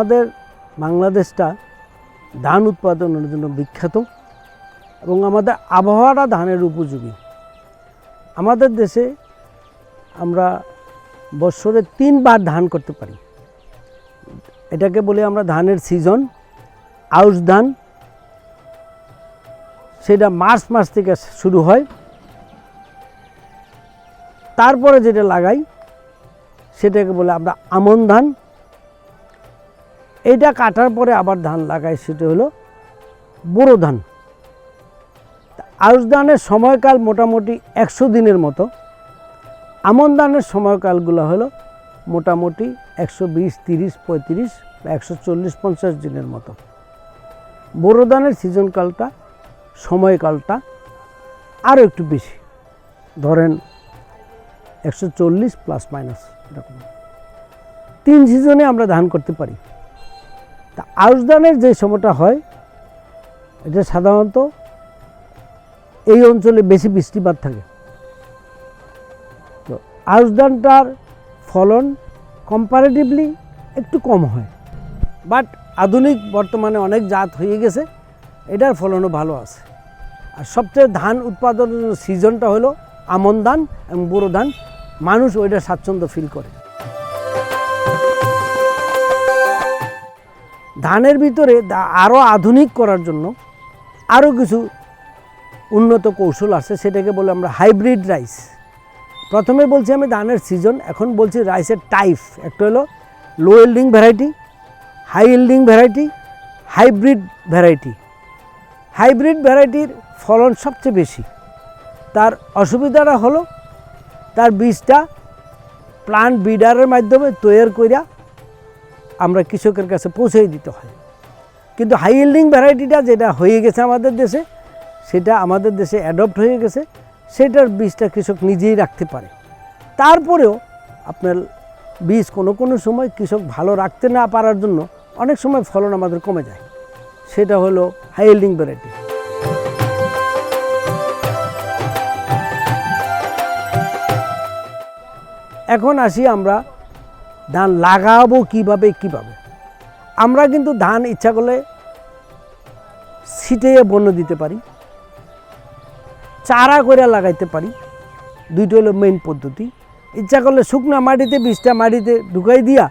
আমাদের বাংলাদেশটা ধান উৎপাদনের জন্য বিখ্যাত এবং আমাদের আবহাওয়াটা ধানের উপযোগী। আমাদের দেশে আমরা বছরে তিনবার ধান করতে পারি। এটাকে বলি আমরা ধানের সিজন, আউশ ধান। সেটা মার্চ মাস থেকে শুরু হয়। তারপরে যেটা লাগাই, সেটাকে বলে আমরা আমন ধান। এইটা কাটার পরে আবার ধান লাগাই সেটা হলো বোরো ধান। আউশ ধানের সময়কাল মোটামুটি একশো দিনের মতো। আমন ধানের সময়কালগুলো হলো মোটামুটি একশো বিশ, তিরিশ, পঁয়ত্রিশ বা একশো চল্লিশ, পঞ্চাশ দিনের মতো। বোরো ধানের সিজনকালটা সময়কালটা আরও একটু বেশি। ধরেন একশো চল্লিশ প্লাস মাইনাস এরকম। তিন সিজনে আমরা ধান করতে পারি। তা আউশ ধানের যে সময়টা হয়, এটা সাধারণত এই অঞ্চলে বেশি বৃষ্টিপাত থাকে। তো আউশ ধানটার ফলন কম্পারেটিভলি একটু কম হয়। বাট আধুনিক বর্তমানে অনেক জাত হয়ে গেছে, এটার ফলনও ভালো আছে। আর সবচেয়ে ধান উৎপাদনের সিজনটা হলো আমন ধান এবং বোরো ধান। মানুষ ওইটা স্বাচ্ছন্দ্য ফিল করে। ধানের ভিতরে আরও আধুনিক করার জন্য আরও কিছু উন্নত কৌশল আছে, সেটাকে বলে আমরা হাইব্রিড রাইস। প্রথমে বলছি আমি ধানের সিজন, এখন বলছি রাইসের টাইপ। একটা হলো low yielding variety high yielding variety hybrid variety hybrid ভ্যারাইটির ফলন সবচেয়ে বেশি। তার অসুবিধাটা হলো, তার বীজটা প্লান্ট বিডারের মাধ্যমে তৈরি কইরা আমরা কৃষকের কাছে পৌঁছে দিতে হয়। কিন্তু হাই ইল্ডিং ভ্যারাইটিটা যেটা হয়ে গেছে আমাদের দেশে, সেটা আমাদের দেশে অ্যাডপ্ট হয়ে গেছে, সেটার বীজটা কৃষক নিজেই রাখতে পারে। তারপরেও আপনার বীজ কোনো কোনো সময় কৃষক ভালো রাখতে না পারার জন্য অনেক সময় ফলন আমাদের কমে যায়। সেটা হলো হাই ইল্ডিং ভ্যারাইটি এখন আসি আমরা ধান লাগাবো কীভাবে কীভাবে? আমরা কিন্তু ধান ইচ্ছা করলে ছিটিয়ে বন্য দিতে পারি, চারা করে লাগাইতে পারি, দুইটা হলো মেইন পদ্ধতি। ইচ্ছা করলে শুকনা মাটিতে বীজটা মাটিতে ঢুকাই দিয়া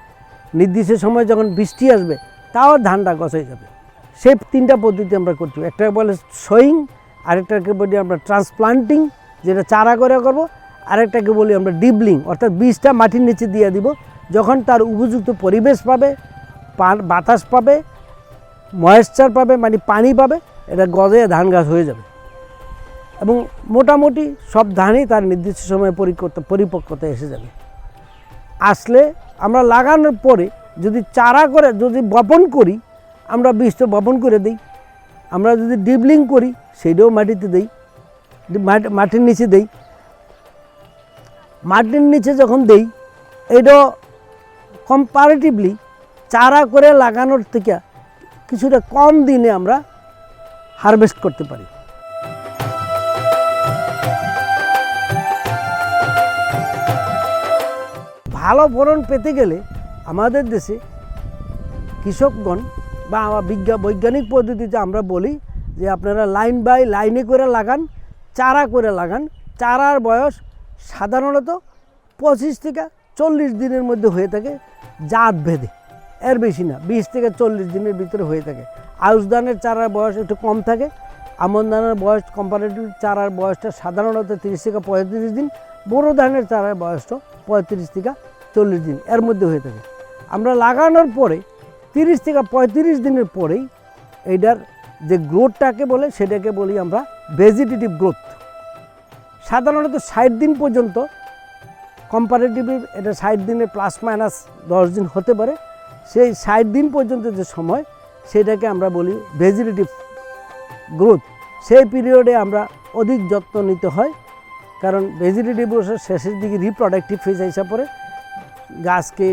নির্দিষ্ট সময় যখন বৃষ্টি আসবে, তাও ধানটা গছাই যাবে। সেই তিনটা পদ্ধতি আমরা করছি। একটা বলে সোয়িং আরেকটাকে বলি আমরা ট্রান্সপ্লান্টিং যেটা চারা করে করব। আরেকটাকে বলি আমরা ডিবলিং অর্থাৎ বীজটা মাটির নিচে দিয়ে দিব। যখন তার উপযুক্ত পরিবেশ পাবে বাতাস পাবে ময়েশ্চার পাবে মানে পানি পাবে, এটা গজে ধান গাছ হয়ে যাবে। এবং মোটামুটি সব ধানই তার নির্দিষ্ট সময়ে পরিকর্তা, পরিপক্কতা এসে যাবে। আসলে আমরা লাগানোর পরে যদি চারা করে, যদি বপন করি, আমরা বীজটা বপন করে দিই। আমরা যদি ডিবলিং করি সেইটাও মাটিতে দিই, মাটি- মাটির নিচে দেই। মাটির নিচে যখন দেই এটা কম্পারেটিভলি চারা করে লাগানোর থেকে কিছুটা কম দিনে আমরা হারভেস্ট করতে পারি। ভালো ফলন পেতে গেলে আমাদের দেশে কৃষকগণ বা আমার বিজ্ঞা, বৈজ্ঞানিক পদ্ধতিতে আমরা বলি যে আপনারা লাইন বাই লাইনে করে লাগান, চারা করে লাগান। চারার বয়স সাধারণত পঁচিশ থেকে চল্লিশ দিনের মধ্যে হয়ে থাকে জাত ভেদে। এর বেশি না, বিশ থেকে চল্লিশ দিনের ভিতরে হয়ে থাকে। আউশ ধানের চারার বয়স একটু কম থাকে, আমন ধানের বয়স কম্পারেটিভ চারার বয়সটা সাধারণত তিরিশ থেকে পঁয়ত্রিশ দিন বোরো ধানের চারার বয়সটা পঁয়ত্রিশ থেকে চল্লিশ দিন, এর মধ্যে হয়ে থাকে। আমরা লাগানোর পরে, তিরিশ থেকে পঁয়ত্রিশ দিনের পরেই এইটার যে গ্রোথটাকে বলে, সেটাকে বলি আমরা ভেজিটেটিভ গ্রোথ সাধারণত ষাট দিন পর্যন্ত কম্পারেটিভলি এটা ষাট দিনে প্লাস মাইনাস দশ দিন হতে পারে। সেই ষাট দিন পর্যন্ত যে সময়, সেটাকে আমরা বলি ভেজিটেটিভ গ্রোথ সেই পিরিয়ডে আমরা অধিক যত্ন নিতে হয়, কারণ ভেজিটেটিভ গ্রোথের শেষের দিকে রিপ্রোডাক্টিভ ফেজ হিসাব পরে গাছকে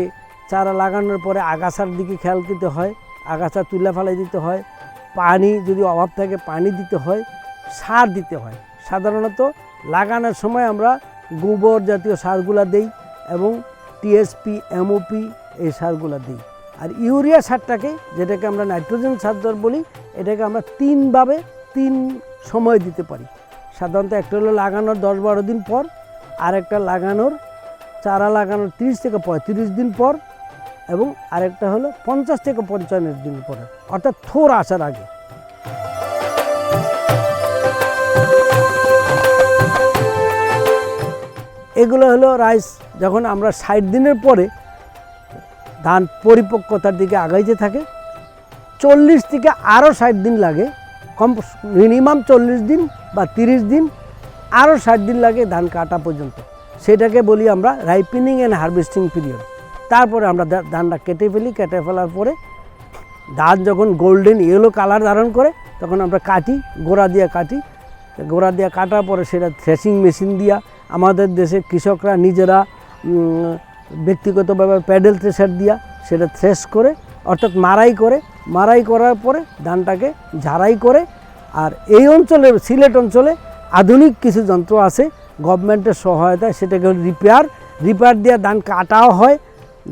চারা লাগানোর পরে আগাছার দিকে খেয়াল দিতে হয়, আগাছা তুলে ফেলাই দিতে হয়, পানি যদি অভাব থাকে পানি দিতে হয়, সার দিতে হয়। সাধারণত লাগানোর সময় আমরা গোবর জাতীয় সারগুলা দেই এবং টিএসপি এমওপি এই সারগুলা দিই। আর ইউরিয়া সারটাকে, যেটাকে আমরা নাইট্রোজেন সার বলি, এটাকে আমরা তিনভাবে, তিন সময় দিতে পারি। সাধারণত একটা হলো লাগানোর দশ বারো দিন পর, আর একটা লাগানোর, চারা লাগানোর তিরিশ থেকে পঁয়ত্রিশ দিন পর, এবং আরেকটা হলো পঞ্চাশ থেকে পঞ্চান্ন দিন পরে। অর্থাৎ থোর আসার আগে। এগুলো হলো রাইস, যখন আমরা ষাট দিনের পরে ধান পরিপক্কতার দিকে আগাইতে থাকে, চল্লিশ থেকে আরও ষাট দিন লাগে, কম মিনিমাম চল্লিশ দিন বা তিরিশ দিন আরও ষাট দিন লাগে ধান কাটা পর্যন্ত। সেটাকে বলি আমরা রাইপিনিং অ্যান্ড হারভেস্টিং পিরিয়ড তারপরে আমরা ধানটা কেটে ফেলি, কেটে ফেলার পরে ধান যখন গোল্ডেন ইয়েলো কালার ধারণ করে, তখন আমরা কাটি, গোড়া দিয়ে কাটি। গোড়া দিয়ে কাটার পরে সেটা থ্রেশিং মেশিন দিয়া আমাদের দেশে কৃষকরা নিজেরা ব্যক্তিগতভাবে প্যাডেল থ্রেশার দিয়া সেটা থ্রেস করে, অর্থাৎ মারাই করে মারাই করার পরে ধানটাকে ঝাড়াই করে, আর এই অঞ্চলে সিলেট অঞ্চলে আধুনিক কিছু যন্ত্র আছে, গভর্নমেন্টের সহায়তায় সেটাকে রিপেয়ার রিপেয়ার দিয়ে ধান কাটাও হয়,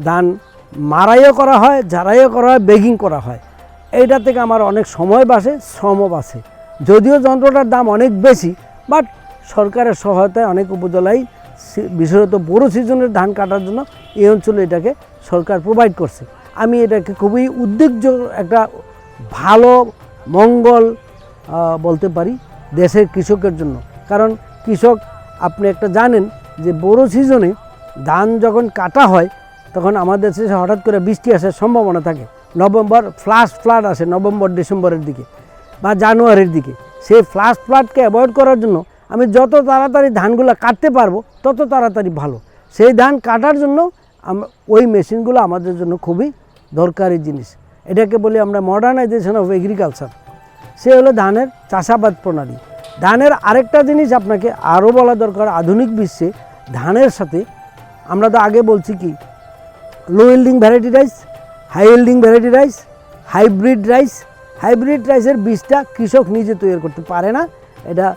ধান মারাইও করা হয়, ঝাড়াইও করা হয়, বেগিং করা হয়। এইটা থেকে আমার অনেক সময় বাসে শ্রমও বাসে যদিও যন্ত্রটার দাম অনেক বেশি, বাট সরকারের সহায়তায় অনেক উপজেলায় বিশেষত বড় সিজনের ধান কাটার জন্য এই অঞ্চলে এটাকে সরকার প্রোভাইড করছে। আমি এটাকে খুবই উদ্বেগজ একটা ভালো, মঙ্গল বলতে পারি দেশের কৃষকের জন্য। কারণ কৃষক, আপনি একটা জানেন যে বড় সিজনে ধান যখন কাটা হয়, তখন আমাদের দেশে হঠাৎ করে বৃষ্টি আসার সম্ভাবনা থাকে। নভেম্বর ফ্লাশ ফ্লাড আসে, নভেম্বর, ডিসেম্বরের দিকে বা জানুয়ারির দিকে। সেই ফ্লাশ ফ্লাডকে অ্যাভয়েড করার জন্য আমি যত তাড়াতাড়ি ধানগুলো কাটতে পারব, তত তাড়াতাড়ি ভালো। সেই ধান কাটার জন্য ওই মেশিনগুলো আমাদের জন্য খুবই দরকারি জিনিস। এটাকে বলি আমরা মডার্নাইজেশন অফ এগ্রিকালচার সে হলো ধানের চাষাবাদ প্রণালী। ধানের আরেকটা জিনিস আপনাকে আরও বলা দরকার আধুনিক বিশ্বে, ধানের সাথে আমরা তো আগে বলছি কি low yielding variety rice high yielding variety rice hybrid rice hybrid রাইসের বীজটা কৃষক নিজে তৈরি করতে পারে না। এটা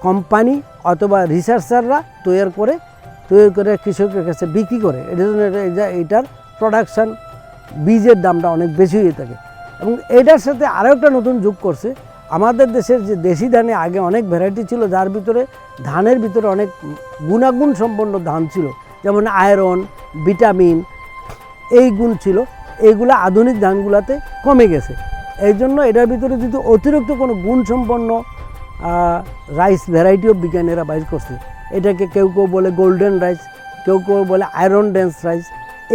কোম্পানি অথবা রিসার্চাররা তৈরি করে তৈরি করে কৃষকের কাছে বিক্রি করে। এটার জন্য এটা- এটা- এটার প্রোডাকশান বীজের দামটা অনেক বেশি হয়ে থাকে। এবং এটার সাথে আরও একটা নতুন যোগ করছে। আমাদের দেশের যে দেশি ধানে আগে অনেক ভ্যারাইটি ছিল, যার ভিতরে ধানের ভিতরে অনেক গুণাগুণ সম্পন্ন ধান ছিল। যেমন আয়রন ভিটামিন এই গুণ ছিল। এইগুলো আধুনিক ধানগুলোতে কমে গেছে। এই জন্য এটার ভিতরে যদি অতিরিক্ত কোনো গুণসম্পন্ন রাইস ভ্যারাইটিও বিজ্ঞানীরা বাইর করছে। এটাকে কেউ কেউ বলে গোল্ডেন রাইস কেউ কেউ বলে আয়রন ডেন্স রাইস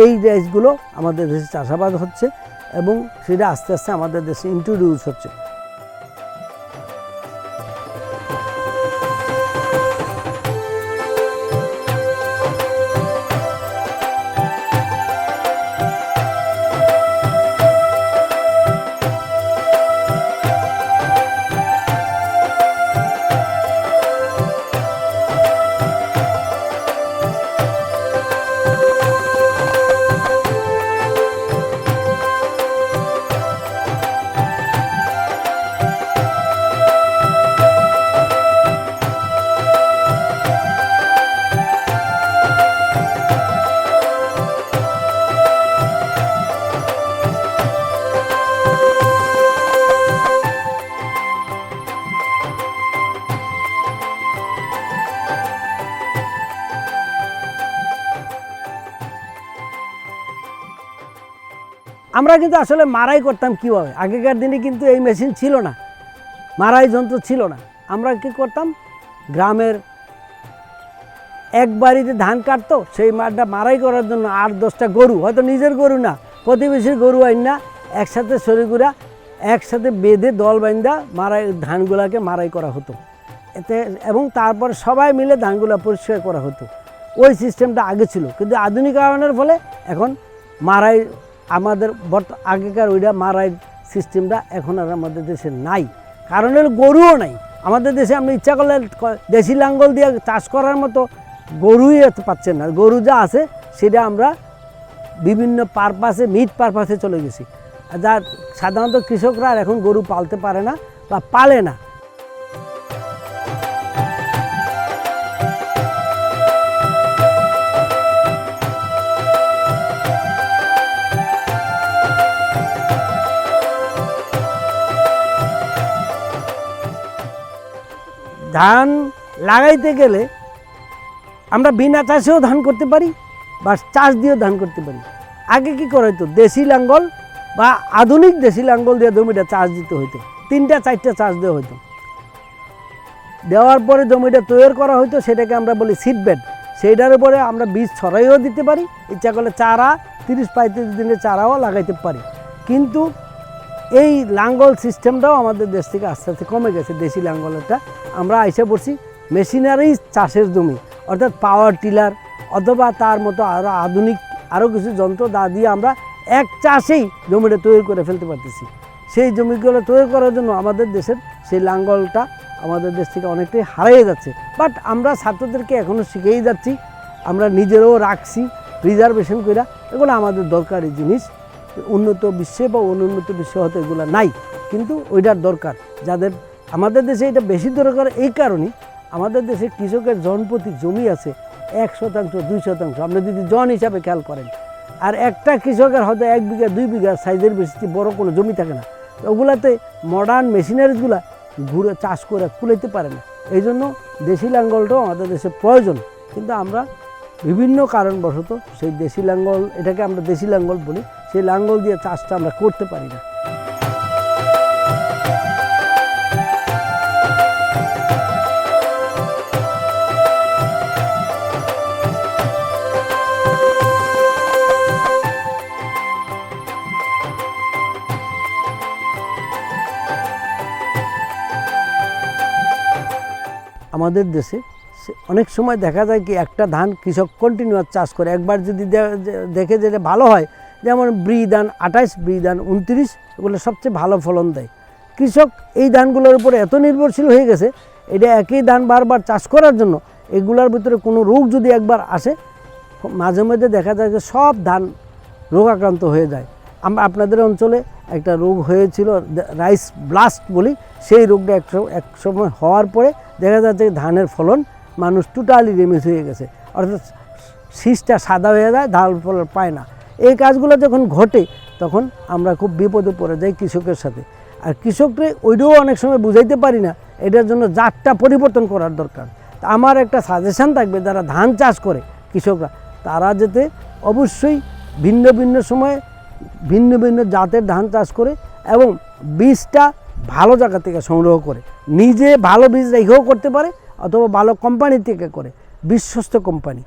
এই রাইসগুলো আমাদের দেশে চাষাবাদ হচ্ছে এবং সেটা আস্তে আস্তে আমাদের দেশে ইন্ট্রোডিউস হচ্ছে। আমরা কিন্তু আসলে মারাই করতাম কীভাবে? আগেকার দিনে কিন্তু এই মেশিন ছিল না। মারাই যন্ত্র ছিল না। আমরা কি করতাম? গ্রামের এক বাড়িতে ধান কাটতো, সেই মাঠটা মারাই করার জন্য আট, দশটা গরু। হয়তো নিজের গরু না, প্রতিবেশীর গরু আইন না। একসাথে শরীরগুলা একসাথে বেঁধে দল বাইন্দা মারাই, ধানগুলাকে মারাই করা হতো। এতে এবং তারপর সবাই মিলে ধানগুলা পরিষ্কার করা হতো। ওই সিস্টেমটা আগে ছিল। কিন্তু আধুনিকায়নের ফলে এখন মারাই আমাদের বর্ত, আগেকার ওইটা মারাই সিস্টেমটা এখন আর আমাদের দেশে নাই। কারণ গরুও নাই। আমাদের দেশে আপনি ইচ্ছা করলে দেশি লাঙ্গল দিয়ে চাষ করার মতো গরুই পাচ্ছেন না। গরু যা আছে সেটা আমরা বিভিন্ন পারপাসে মিট পারপাসে চলে গেছি। যা সাধারণত কৃষকরা আর এখন গরু পালতে পারে না বা পালে না। ধান লাগাইতে গেলে আমরা বিনা চাষেও ধান করতে পারি, বা চাষ দিয়েও ধান করতে পারি। আগে কি করা হতো দেশি লাঙ্গল বা আধুনিক দেশি লাঙ্গল দিয়ে জমিটা চাষ দিতে হতো তিনটা, চারটা চাষ দেওয়া হতো দেওয়ার পরে জমিটা তৈরি করা হতো সেটাকে আমরা বলি সিড বেড সেইটার উপরে আমরা বীজ ছড়াইও দিতে পারি। ইচ্ছা করলে চারা, তিরিশ পঁয়ত্রিশ দিনের চারাও লাগাইতে পারি। কিন্তু এই লাঙ্গল সিস্টেমটাও আমাদের দেশ থেকে আস্তে আস্তে কমে গেছে, দেশি লাঙ্গলটা আমরা আইসে পড়ছি মেশিনারি চাষের জমি, অর্থাৎ পাওয়ার টিলার অথবা তার মতো আরও আধুনিক আরও কিছু যন্ত্র দা দিয়ে আমরা এক চাষেই জমিটা তৈরি করে ফেলতে পারতেছি। সেই জমিগুলো তৈরি করার জন্য আমাদের দেশের সেই লাঙ্গলটা আমাদের দেশ থেকে অনেকটাই হারিয়ে যাচ্ছে। বাট আমরা ছাত্রদেরকে এখনও শিখেই যাচ্ছি, আমরা নিজেরও রাখছি রিজার্ভেশন করে এগুলো আমাদের দরকারি জিনিস। উন্নত বিশ্বে বা অনুন্নত বিশ্বে হয়তো এগুলো নাই। কিন্তু ওইটার দরকার। যাদের আমাদের দেশে এটা বেশি দরকার এই কারণেই আমাদের দেশে কৃষকের জনপ্রতি জমি আছে এক শতাংশ, দুই শতাংশ। আপনি যদি জন হিসাবে খেয়াল করেন, আর একটা কৃষকের হয়তো এক বিঘা, দুই বিঘা সাইজের বেশি বড় কোনো জমি থাকে না ওগুলাতে মডার্ন মেশিনারিজগুলা ঘুরে চাষ করে কুলাইতে পারে না। এই জন্য দেশি লাঙ্গলটাও আমাদের দেশে প্রয়োজন। কিন্তু আমরা বিভিন্ন কারণবশত সেই দেশি লাঙ্গল, এটাকে আমরা দেশি লাঙ্গল বলি। সেই লাঙ্গল দিয়ে চাষটা আমরা করতে পারি না। আমাদের দেশে অনেক সময় দেখা যায় কি একটা ধান কৃষক কন্টিনিউয়াস চাষ করে। একবার যদি যে- দেখে যেটা ভালো হয় যেমন ব্রি ধান আঠাইশ, ব্রি ধান উনত্রিশ, এগুলো সবচেয়ে ভালো ফলন দেয়। কৃষক এই ধানগুলোর উপরে এত নির্ভরশীল হয়ে গেছে, এটা একই ধান বারবার চাষ করার জন্য এগুলোর ভিতরে কোনো রোগ যদি একবার আসে, মাঝে মধ্যে দেখা যায় যে সব ধান রোগাক্রান্ত হয়ে যায়। আমরা আপনাদের অঞ্চলে একটা রোগ হয়েছিল রাইস ব্লাস্ট বলি, সেই রোগটা এক এক সময় হওয়ার পরে দেখা যাচ্ছে ধানের ফলন মানুষ টোটালি রেমিস হয়ে গেছে। অর্থাৎ শীষটা সাদা হয়ে যায়, ধান ফলন পায় না। এই কাজগুলো যখন ঘটে, তখন আমরা খুব বিপদে পড়ে যাই কৃষকের সাথে। আর কৃষকরে ওইটাও অনেক সময় বুঝাইতে পারি না, এটার জন্য জাতটা পরিবর্তন করার দরকার। আমার একটা সাজেশান থাকবে, যারা ধান চাষ করে কৃষকরা, তারা যাতে অবশ্যই ভিন্ন ভিন্ন সময়ে ভিন্ন ভিন্ন জাতের ধান চাষ করে এবং বীজটা ভালো জায়গা থেকে সংগ্রহ করে। নিজে ভালো বীজ রেখেও করতে পারে অথবা ভালো কোম্পানি থেকে করে, বিশ্বস্ত কোম্পানি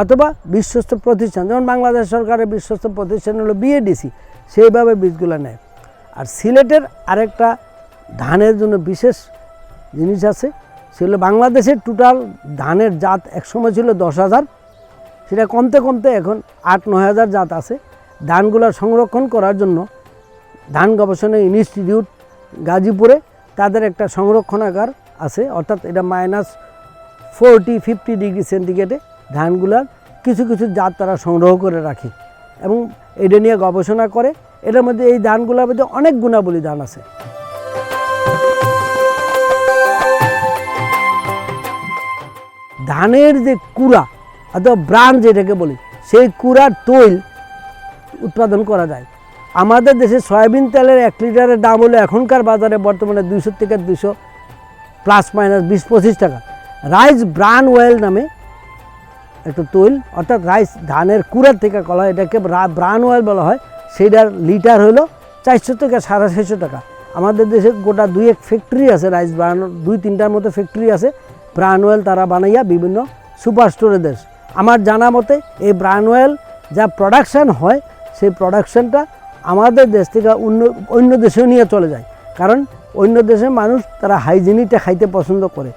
অথবা বিশ্বস্ত প্রতিষ্ঠান, যেমন বাংলাদেশ সরকারের বিশ্বস্ত প্রতিষ্ঠান হলো বিএডিসি সেইভাবে বীজগুলো নেয়। আর সিলেটের আরেকটা ধানের জন্য বিশেষ জিনিস আছে সেগুলো বাংলাদেশের টোটাল ধানের জাত একসময় ছিল দশ হাজার, সেটা কমতে কমতে এখন আট নয় হাজার জাত আছে। ধানগুলো সংরক্ষণ করার জন্য ধান গবেষণা ইনস্টিটিউট গাজীপুরে তাদের একটা সংরক্ষণাগার আছে, অর্থাৎ এটা মাইনাস ফোরটি, ফিফটি ডিগ্রি সেন্টিগ্রেডে। ধানগুলার কিছু কিছু জাত তারা সংগ্রহ করে রাখে এবং এটা নিয়ে গবেষণা করে। এটার মধ্যে এই ধানগুলোর মধ্যে অনেক গুণাবলী ধান আছে। ধানের যে কুড়া অথবা ব্রান যেটাকে বলি, সেই কুড়ার তৈল উৎপাদন করা যায়। আমাদের দেশে সয়াবিন তেলের এক লিটারের দাম হলো এখনকার বাজারে বর্তমানে দুইশো থেকে দুশো প্লাস মাইনাস বিশ পঁচিশ টাকা। রাইস ব্রান ওয়েল নামে একটা তৈল, অর্থাৎ রাইস, ধানের কুড়ার থেকে কলা, এটাকে ব্রা- ব্রান অয়েল বলা হয়। সেইটার লিটার হলো চারশো থেকে সাড়ে ছয়শো টাকা। আমাদের দেশে গোটা দুই এক ফ্যাক্টরি আছে রাইস ব্রান, দুই তিনটার মতো ফ্যাক্টরি আছে। ব্রান অয়েল তারা বানাইয়া বিভিন্ন সুপার স্টোরে দেশ আমার জানা মতে এই ব্রান অয়েল যা প্রোডাকশান হয়, সেই প্রোডাকশানটা আমাদের দেশ থেকে অন্য অন্য দেশেও নিয়ে চলে যায়। কারণ অন্য দেশের মানুষ তারা হাইজিনিকটা খাইতে পছন্দ করে।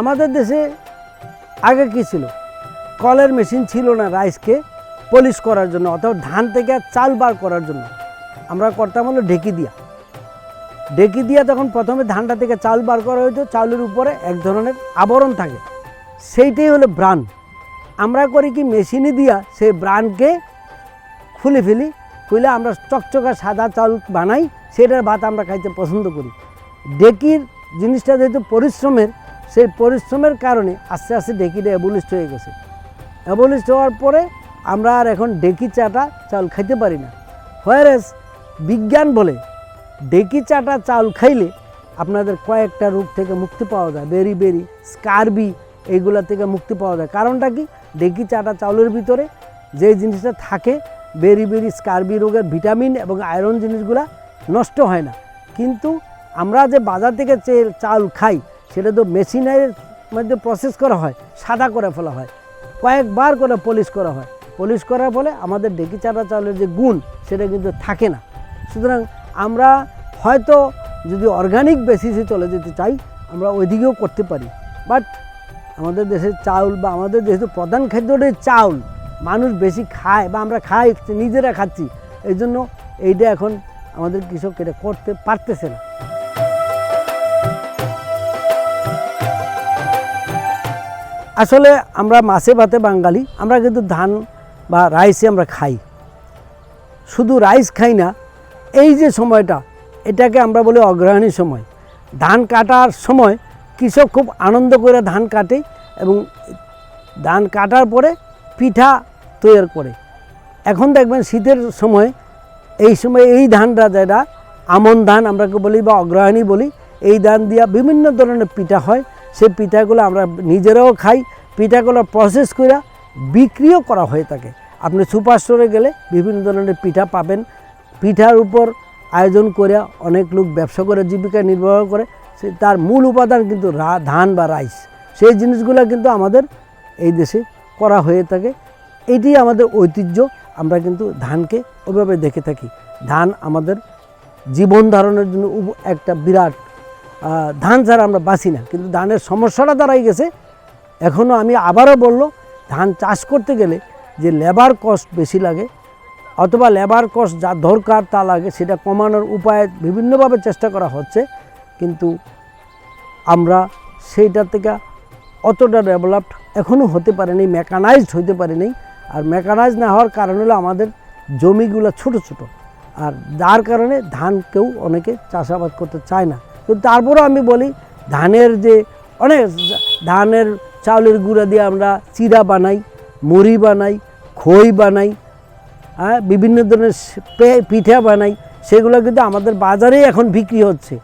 আমাদের দেশে আগে কি ছিল? কলের মেশিন ছিল না রাইসকে পলিশ করার জন্য, অথবা ধান থেকে চাল বার করার জন্য। আমরা করতাম হলো ঢেকি দিয়া। ঢেকি দিয়া তখন প্রথমে ধানটা থেকে চাল বার করা হইতো চাউলের উপরে এক ধরনের আবরণ থাকে। সেইটাই হলো ব্রান আমরা করি কি, মেশিনে দিয়া সেই ব্রানকে খুলে ফেলি, খুলে আমরা চকচকা সাদা চাল বানাই, সেটার ভাত আমরা খাইতে পছন্দ করি। ডেকির জিনিসটা যেহেতু পরিশ্রমের সেই পরিশ্রমের কারণে আস্তে আস্তে ডেকিটা অ্যাবলিস্ট হয়ে গেছে। অ্যাবলিস্ট হওয়ার পরে আমরা আর এখন ডেকি চাটা চাল খাইতে পারি না। হোয়ারেস বিজ্ঞান বলে ডেকি চাটা চাউল খাইলে আপনাদের কয়েকটা রোগ থেকে মুক্তি পাওয়া যায়। বেরি বেরি, স্কারবি, এইগুলা থেকে মুক্তি পাওয়া যায়। কারণটা কি? ডেকি চাটা চাউলের ভিতরে যে জিনিসটা থাকে, বেরি বেরি, স্কারবি রোগের ভিটামিন এবং আয়রন জিনিসগুলা নষ্ট হয় না। কিন্তু আমরা যে বাজার থেকে চাল খাই সেটা তো মেশিনের মধ্যে প্রসেস করা হয়, সাদা করে ফেলা হয়, কয়েকবার করে পলিশ করা হয়। পলিশ করার ফলে আমাদের ডেকি চাটা চাউলের যে গুণ, সেটা কিন্তু থাকে না। সুতরাং আমরা হয়তো যদি অর্গানিক বেসিসে চলে যেতে চাই, আমরা ওইদিকেও করতে পারি। বাট আমাদের দেশের চাউল বা আমাদের যেহেতু প্রধান খাদ্যটাই চাউল, মানুষ বেশি খায় বা আমরা খাই, নিজেরা খাচ্ছি, এই জন্য এইটা এখন আমাদের কৃষক এটা করতে পারতেছে না। আসলে আমরা মাছে ভাতে বাঙালি, আমরা কিন্তু ধান বা রাইসে আমরা খাই। শুধু রাইস খাই না, এই যে সময়টা, এটাকে আমরা বলি অগ্রহায়ণী সময়। ধান কাটার সময় কৃষক খুব আনন্দ করে ধান কাটে এবং ধান কাটার পরে পিঠা তৈরি করে। এখন দেখবেন শীতের সময়, এই সময় এই ধানটা যেটা আমন ধান আমরা বলি বা অগ্রহায়ণী বলি, এই ধান দিয়া বিভিন্ন ধরনের পিঠা হয়। সেই পিঠাগুলো আমরা নিজেরাও খাই, পিঠাগুলো প্রসেস করে বিক্রিও করা হয়ে থাকে। আপনি সুপার স্টোরে গেলে বিভিন্ন ধরনের পিঠা পাবেন। পিঠার উপর আয়োজন করে অনেক লোক ব্যবসা করে, জীবিকা নির্বাহ করে, সে তার মূল উপাদান কিন্তু ধান বা রাইস সেই জিনিসগুলো কিন্তু আমাদের এই দেশে করা হয়ে থাকে। এটি আমাদের ঐতিহ্য, আমরা কিন্তু ধানকে ওইভাবে দেখে থাকি। ধান আমাদের জীবন ধারণের জন্য একটা বিরাট ধান ছাড়া আমরা বাঁচি না, কিন্তু ধানের সমস্যাটা দাঁড়াই গেছে। এখনও আমি আবারও বলল, ধান চাষ করতে গেলে যে লেবার কস্ট বেশি লাগে, অথবা লেবার কস্ট যা দরকার তা লাগে, সেটা কমানোর উপায় বিভিন্নভাবে চেষ্টা করা হচ্ছে। কিন্তু আমরা সেইটা থেকে অতটা ডেভেলপড এখনও হতে পারেনি মেকানাইজড হতে পারেনি। আর মেকানাইজ না হওয়ার কারণ হলো আমাদের জমিগুলো ছোট ছোট। আর যার কারণে ধান কেউ অনেকে চাষাবাদ করতে চায় না। কিন্তু তারপরেও আমি বলি, ধানের যে অনেক ধানের চাউলের গুঁড়া দিয়ে আমরা চিরা বানাই, মুড়ি বানাই, খই বানাই হ্যাঁ বিভিন্ন ধরনের পিঠা বানাই, সেগুলো কিন্তু আমাদের বাজারেই এখন বিক্রি হচ্ছে।